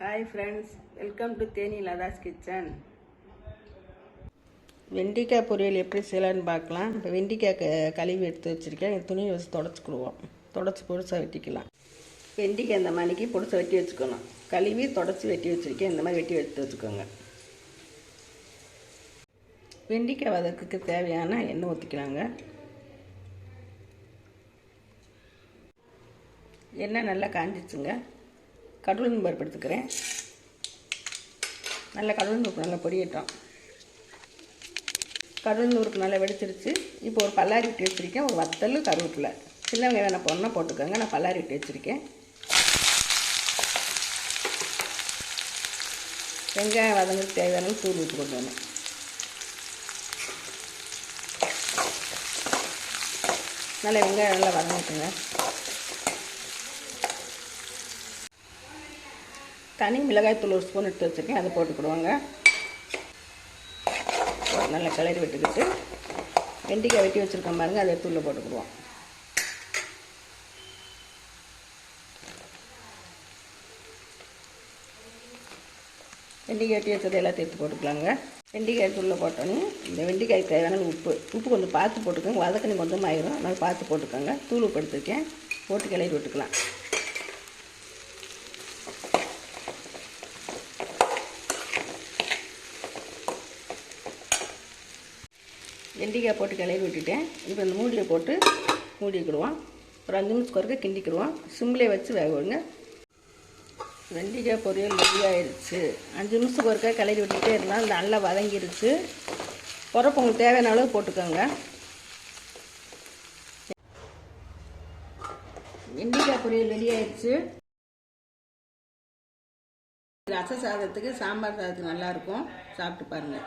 Hi friends welcome to Theni Latha's kitchen வெண்டிக்காய் பொரியல் எப்படி செய்யலான்னு பார்க்கலாம். இப்போ வெண்டிக்காய் க கழுவி எடுத்து வச்சுருக்கேன். துணியை வச்சு தொடச்சிக்கிடுவோம் தொடச்சி பொடிசாக வெட்டிக்கலாம். வெண்டிக்காய் இந்த மாதிரிக்கு பொடிசா வெட்டி வச்சுக்கணும். கழுவி தொடச்சி வெட்டி வச்சுருக்கேன். இந்த மாதிரி வெட்டி எடுத்து வச்சுக்கோங்க. வெண்டிக்காய் வதக்குக்கு தேவையான எண்ணெய் ஊற்றிக்கலாங்க எண்ணெய் நல்லா காஞ்சிச்சுங்க. கடவுள் பருப்பு எடுத்துக்கிறேன் நல்லா கடவுள் பருப்பு நல்லா பொரியட்டும் கடவுள் நூறுக்கு நல்லா வெடிச்சிருச்சு. இப்போ ஒரு பல்லாரி விட்டு வச்சுருக்கேன். ஒரு வத்தல் கருவேப்பிலை. சின்னவங்க வேணால் போடணும் போட்டுக்கோங்க. நான் பல்லாரி விட்டு வச்சுருக்கேன். வெங்காயம் வதங்களுக்கு தேவையான தூள் ஊற்றி கொண்டு வரணும். நல்லா வெங்காயம் நல்லா வதங்கிட்டுங்க தனி மிளகாய் தூள் ஒரு ஸ்பூன் எடுத்து வச்சுருக்கேன் அதை போட்டுக்கிடுவாங்க நல்லா கிளறி விட்டுக்கிட்டு வெண்டிக்காய் வெட்டி வச்சுருக்கோம் பாருங்கள் அதை எடுத்து உள்ளே போட்டுக்கிடுவோம் வெண்டிக்காய் வெட்டி வச்சதை எல்லாத்தையும் எடுத்து போட்டுக்கலாங்க. வெண்டிக்காய் தூளில் போட்டோன்னே இந்த வெண்டிக்காய் தேவையான உப்பு உப்பு கொஞ்சம் பார்த்து போட்டுக்கோங்க. வதக்கணி கொஞ்சம் ஆயிரும் அதனால் பார்த்து போட்டுக்கோங்க. தூள் உப்பு எடுத்துருக்கேன். போட்டு கிளறி விட்டுக்கலாம். வெண்டிக்காய் போட்டு கிளறி விட்டுட்டேன். இப்போ இந்த மூடியை போட்டு மூடிக்கிடுவோம். ஒரு அஞ்சு நிமிஷம் ஒருக்க கிண்டிக்கிடுவோம். சிம்லேயே வச்சு வேக விடுங்க. வெண்டிக்காய் பொரியல் ரெடி ஆயிடுச்சு அஞ்சு நிமிஷத்துக்கு ஒருக்கா கிளறி விட்டுட்டே இருந்தால் இந்த நல்லா வதங்கிருச்சு. உரப்பு உங்களுக்கு தேவையான அளவு போட்டுக்கோங்க. வெண்டிக்காய் பொரியல் ரெடி ஆயிடுச்சு ரச சாதத்துக்கு சாம்பார் சாதத்துக்கு நல்லாயிருக்கும். சாப்பிட்டு பாருங்கள்